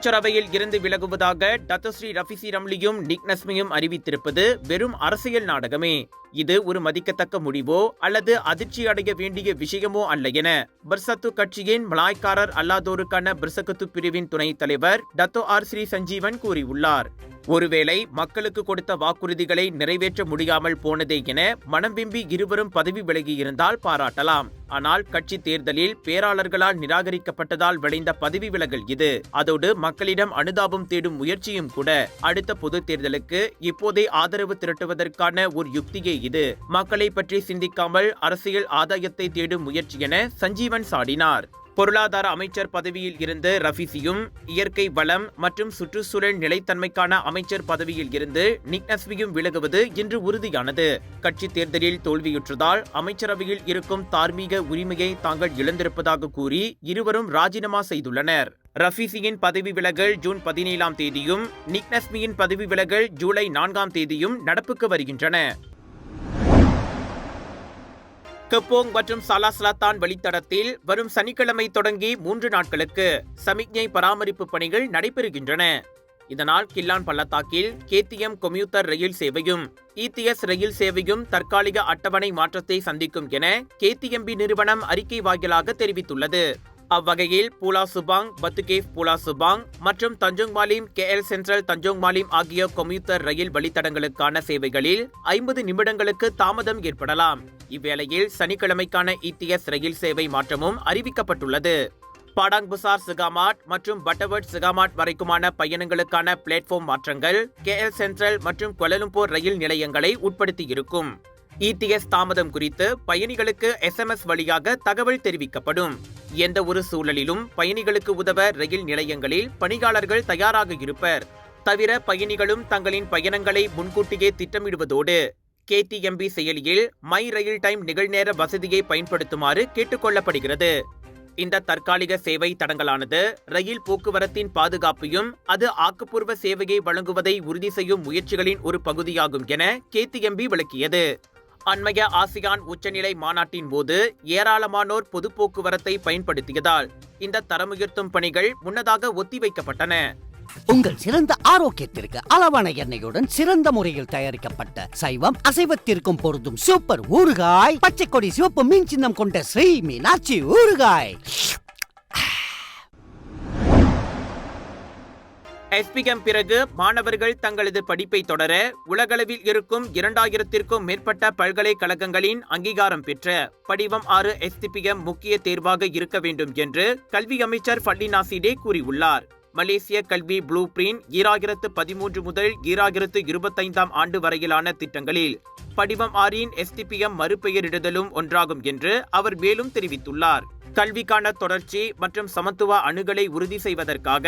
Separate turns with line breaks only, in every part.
அமைச்சரவையில் இருந்து விலகுவதாக டத்தஸ்ரீ ரஃபிசி ரம்லியும் நிக் நஸ்மியும் அறிவித்திருப்பது வெறும் அரசியல் நாடகமே. இது ஒரு மதிக்கத்தக்க முடிவோ அல்லது அதிர்ச்சி அடைய வேண்டிய விஷயமோ அல்ல என பிர்சத்து கட்சியின் மலாய்க்காரர் அல்லாதோருக்கான பிர்சகத்து பிரிவின் துணைத் தலைவர் டத்தோ ஆர் ஸ்ரீ சஞ்சீவன் கூறியுள்ளார். ஒருவேளை மக்களுக்கு கொடுத்த வாக்குறுதிகளை நிறைவேற்ற முடியாமல் போனதே என மனம் விம்பி இருவரும் பதவி விலகியிருந்தால் பாராட்டலாம். ஆனால் கட்சி தேர்தலில் பேராளர்களால் நிராகரிக்கப்பட்டதால் விளைந்த பதவி விலகல் இது. அதோடு மக்களிடம் அனுதாபம் தேடும் முயற்சியும் கூட. அடுத்த பொது தேர்தலுக்கு இப்போதே ஆதரவு திரட்டுவதற்கான ஒரு யுக்தியே இது. மக்களை பற்றி சிந்திக்காமல் அரசியல் ஆதாயத்தை தேடும் முயற்சி என சஞ்சீவன் சாடினார். பொருளாதார அமைச்சர் பதவியில் இருந்து ரஃபிசியும் இயற்கை வளம் மற்றும் சுற்றுச்சூழல் நிலைத்தன்மைக்கான அமைச்சர் பதவியில் இருந்து நிக்னஸ்மியும் விலகுவது இன்று உறுதியானது. கட்சி தேர்தலில் தோல்வியுற்றதால் அமைச்சரவையில் இருக்கும் தார்மீக உரிமையை தாங்கள் இழந்திருப்பதாக கூறி இருவரும் ராஜினாமா செய்துள்ளனர். ரஃபீசியின் பதவி விலகல் ஜூன் பதினேழாம் தேதியும் நிக்னஸ்மியின் பதவி விலகல் ஜூலை நான்காம் தேதியும் நடப்புக்கு வருகின்றன. கப்போங் மற்றும் சலாஸ்லாத்தான் வழித்தடத்தில் வரும் சனிக்கிழமை தொடங்கி மூன்று நாட்களுக்கு சமிக்ஞை பராமரிப்பு பணிகள் நடைபெறுகின்றன. இதனால் கில்லான் பள்ளத்தாக்கில் கேத்திஎம் கொம்யூட்டர் ரயில் சேவையும் இடிஎஸ் ரயில் சேவையும் தற்காலிக அட்டவணை மாற்றத்தை சந்திக்கும் என கேத்திஎம்பி நிறுவனம் அறிக்கை வாயிலாக தெரிவித்துள்ளது. அவ்வகையில் Pulau Sebang Batu Caves Pulau Sebang மற்றும் Tanjong Malim K L Sentral Tanjong Malim ஆகிய கொம்யூட்டர் ரயில் வழித்தடங்களுக்கான சேவைகளில் ஐம்பது நிமிடங்களுக்கு தாமதம் ஏற்படலாம். இவ்வேளையில் சனிக்கிழமைக்கான இடிஎஸ் ரயில் சேவை மாற்றமும் அறிவிக்கப்பட்டுள்ளது. பாடாங் புசார் சிகாமாட் மற்றும் பட்டவர்ட் சிகாமாட் வரைக்குமான பயணங்களுக்கான பிளாட்ஃபார்ம் மாற்றங்கள் கே எல் சென்ட்ரல் மற்றும் கொலலும்பூர் ரயில் நிலையங்களை உட்படுத்தியிருக்கும். இடிஎஸ் தாமதம் குறித்து பயணிகளுக்கு எஸ்எம்எஸ் வழியாக தகவல் தெரிவிக்கப்படும். எந்த ஒரு சூழலிலும் பயணிகளுக்கு உதவ ரயில் நிலையங்களில் பணியாளர்கள் தயாராக இருப்பர். தவிர பயணிகளும் தங்களின் பயணங்களை முன்கூட்டியே திட்டமிடுவதோடு கேடிஎம்பி செயலியில் மை ரயில் டைம் நிகழ்நேர வசதியை பயன்படுத்துமாறு கேட்டுக்கொள்ளப்படுகிறது. இந்த தற்காலிக சேவை தடங்கலானது ரயில் போக்குவரத்தின் பாதுகாப்பையும் அது ஆக்கப்பூர்வ சேவையை வழங்குவதை உறுதி செய்யும் முயற்சிகளின் ஒரு பகுதியாகும் என கேடிஎம்பி விளக்கியது. அண்மைய ஆசியான் உச்சநிலை மாநாட்டின் போது ஏராளமானோர் பொது போக்குவரத்தை பயன்படுத்தியதால் இந்த தரமுயர்த்தும் பணிகள் முன்னதாக ஒத்திவைக்கப்பட்டன.
உங்கள் சிறந்த ஆரோக்கியத்திற்கு அளவான எண்ணெயுடன் சிறந்த முறையில் தயாரிக்கப்பட்ட சைவம் அசைவத்திற்கும் பொருந்தும் சூப்பர் ஊறுகாய் பச்சை கொடி சிவப்பு மீன் சின்னம் கொண்ட ஸ்ரீ மீனாட்சி ஊறுகாய்.
எஸ்பிஎம் பிறகு மாணவர்கள் தங்களது படிப்பை தொடர உலகளவில் இருக்கும் இரண்டாயிரத்திற்கும் மேற்பட்ட பல்கலைக்கழகங்களின் அங்கீகாரம் பெற்ற படிவம் ஆறு எஸ்டிபிஎம் முக்கிய தேர்வாக இருக்க வேண்டும் என்று கல்வி அமைச்சர் ஃபல்லினாசிடே கூறியுள்ளார். மலேசிய கல்வி ப்ளூ பிரிண்ட் ஈராயிரத்து பதிமூன்று முதல் ஈராயிரத்து இருபத்தைந்தாம் ஆண்டு வரையிலான திட்டங்களில் படிவம் ஆறின் எஸ்டிபிஎம் மறுபெயரிடுதலும் ஒன்றாகும் என்று அவர் மேலும் தெரிவித்துள்ளார். கல்விக்கான தொடர்ச்சி மற்றும் சமத்துவ அணுகலை உறுதி செய்வதற்காக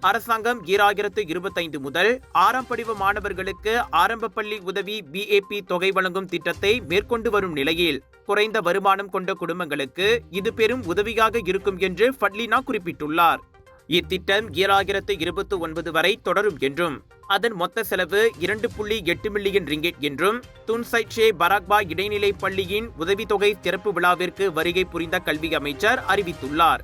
அரசாங்கம் ஈராயிரத்து இருபத்தைந்து முதல் ஆறாம் படிவ மாணவர்களுக்கு ஆரம்ப பள்ளி உதவி பிஏபி தொகை வழங்கும் திட்டத்தை மேற்கொண்டு வரும் நிலையில் குறைந்த வருமானம் கொண்ட குடும்பங்களுக்கு இது பெரும் உதவியாக இருக்கும் என்று ஃபட்லினா குறிப்பிட்டுள்ளார். இத்திட்டம் ஈராயிரத்து இருபத்தி ஒன்பது வரை தொடரும் என்றும் அதன் மொத்த செலவு இரண்டு புள்ளி எட்டு மில்லியன் ரிங்கெட் என்றும் துன்சைட்ஷே பராக்பா இடைநிலை பள்ளியின் உதவித்தொகை திறப்பு விழாவிற்கு வருகை புரிந்த கல்வி அமைச்சர் அறிவித்துள்ளார்.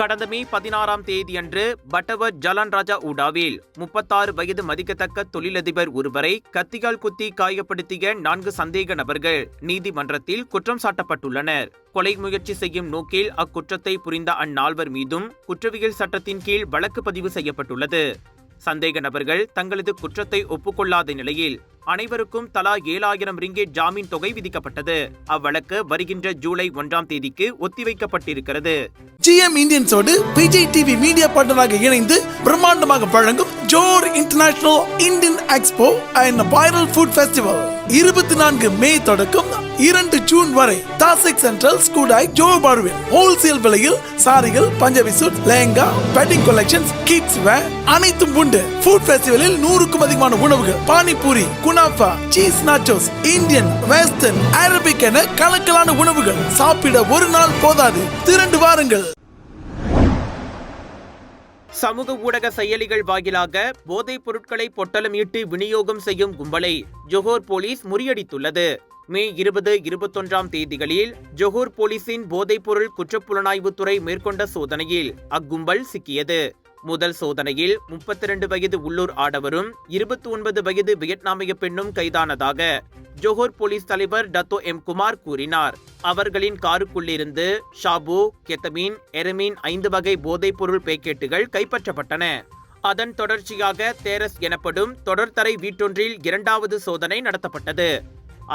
கடந்த மே பதினாறாம் தேதியன்று பட்டவர் ஜலான் ராஜா உடாவில் முப்பத்தாறு வயது மதிக்கத்தக்க தொழிலதிபர் ஒருவரை கத்தியால் குத்தி காயப்படுத்திய நான்கு சந்தேக நபர்கள் நீதிமன்றத்தில் குற்றம் சாட்டப்பட்டுள்ளனர். கொலை முயற்சி செய்யும் நோக்கில் அக்குற்றத்தை புரிந்த அந்நால்வர் மீதும் குற்றவியல் சட்டத்தின் கீழ் வழக்கு பதிவு செய்யப்பட்டுள்ளது. சந்தேக நபர்கள் தங்களது குற்றத்தை ஒப்புக்கொள்ளாத நிலையில் அனைவருக்கும் தலா ஏழாயிரம் ரிங்கேட் ஜாமீன் தொகை விதிக்கப்பட்டது. அவ்வழக்கு வருகின்ற ஜூலை ஒன்றாம் தேதிக்கு ஒத்திவைக்கப்பட்டிருக்கிறது.
ஜிஎம் இந்தியன்ஸோடு விஜய் டிவி மீடியா பார்ட்னராக இணைந்து பிரம்மாண்டமாக வழங்கும் Johor international Indian expo and viral food festival இருபத்தி நான்கு மே தொடக்கம் இரண்டு ஜூன் வரை தாசிக் சென்ட்ரல் ஸ்கூடாய் ஜோ ஹோல்சேல் விலையில் சாரிகள் Punjabi suit lehenga wedding collections kids wear அனைத்தும் உண்டு. ஃபுட் ஃபெஸ்டிவலில் நூறுக்கும் அதிகமான உணவுகள் panipuri kunafa cheese nachos Indian western Arabic என கலக்கலான உணவுகள். சாப்பிட ஒரு நாள் போதாது. திரண்டு வாருங்கள்.
சமூக ஊடக செயலிகள் வாயிலாக போதைப் பொருட்களை பொட்டலமிட்டு விநியோகம் செய்யும் கும்பலை ஜொஹோர் போலீஸ் முறியடித்துள்ளது. மே இருபது இருபத்தொன்றாம் தேதிகளில் ஜொஹூர் போலீசின் போதைப்பொருள் குற்றப்புலனாய்வுத்துறை மேற்கொண்ட சோதனையில் அக்கும்பல் சிக்கியது. முதல் சோதனையில் 32 வயது உள்ளூர் ஆடவரும் 29 ஒன்பது வயது வியட்நாமிய பெண்ணும் கைதானதாக ஜோஹர் போலீஸ் தலைவர் டத்தோ எம் குமார் கூறினார். அவர்களின் காருக்குள்ளிருந்து ஷாபு கெத்தமீன் எரமீன் ஐந்து வகை போதைப்பொருள் பேக்கெட்டுகள் கைப்பற்றப்பட்டன. அதன் தொடர்ச்சியாக தேரஸ் எனப்படும் தொடர்தரை வீட்டொன்றில் இரண்டாவது சோதனை நடத்தப்பட்டது.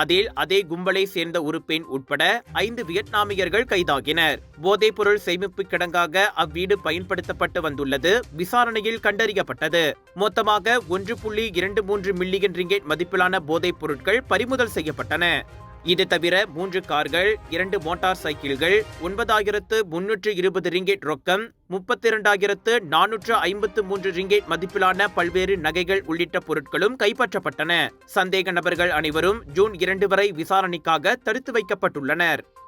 அதில் அதே கும்பலை சேர்ந்த ஒரு பெண் உட்பட ஐந்து வியட்நாமியர்கள் கைதாகினர். போதைப்பொருள் சேமிப்பு கிடங்காக அவ்வீடு பயன்படுத்தப்பட்டு வந்துள்ளது விசாரணையில் கண்டறியப்பட்டது. மொத்தமாக ஒன்று புள்ளி இரண்டு மூன்று மில்லியன் ரிங்கெட் மதிப்பிலான போதைப் பொருட்கள் பறிமுதல் செய்யப்பட்டன. இது தவிர மூன்று கார்கள் இரண்டு மோட்டார் சைக்கிள்கள் ஒன்பதாயிரத்து முன்னூற்று இருபது ரிங்கேட் ரொக்கம் முப்பத்தி இரண்டாயிரத்து நானூற்று ஐம்பத்து மூன்று ரிங்கேட் மதிப்பிலான பல்வேறு நகைகள் உள்ளிட்ட பொருட்களும் கைப்பற்றப்பட்டன. சந்தேக நபர்கள் அனைவரும் ஜூன் இரண்டு வரை விசாரணைக்காக தடுத்து வைக்கப்பட்டுள்ளனர்.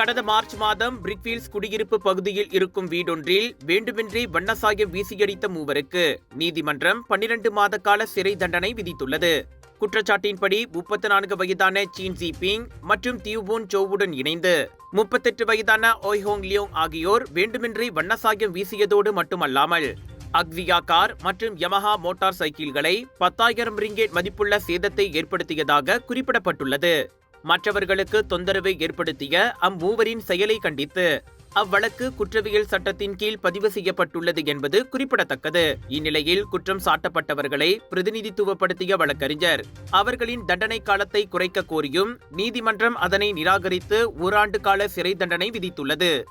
கடந்த மார்ச் மாதம் பிரிக்வீல்ஸ் குடியிருப்பு பகுதியில் இருக்கும் வீடொன்றில் வேண்டுமென்றே வண்ணசாயம் வீசியடித்த மூவருக்கு நீதிமன்றம் பன்னிரண்டு மாத கால சிறை தண்டனை விதித்துள்ளது. குற்றச்சாட்டின்படி முப்பத்தி நான்கு வயதான சீன் ஜிபிங் மற்றும் தியூபூன் சோவுடன் இணைந்து முப்பத்தெட்டு வயதான ஓய்ஹோங் லியோங் ஆகியோர் வேண்டுமென்றே வண்ணசாயம் வீசியதோடு மட்டுமல்லாமல் அக்வியா கார் மற்றும் யமஹா மோட்டார் சைக்கிள்களை பத்தாயிரம் ரிங்கேட் மதிப்புள்ள சேதத்தை ஏற்படுத்தியதாக குறிப்பிடப்பட்டுள்ளது. மற்றவர்களுக்கு தொந்தரவை ஏற்படுத்திய அம்மூவரின் செயலை கண்டித்து அவ்வழக்கு குற்றவியல் சட்டத்தின் கீழ் பதிவு செய்யப்பட்டுள்ளது என்பது குறிப்பிடத்தக்கது. இந்நிலையில் குற்றம் சாட்டப்பட்டவர்களை பிரதிநிதித்துவப்படுத்திய வழக்கறிஞர் அவர்களின் தண்டனை காலத்தை குறைக்க கோரியும் நீதிமன்றம் அதனை நிராகரித்து ஓராண்டு கால சிறை தண்டனை விதித்துள்ளது.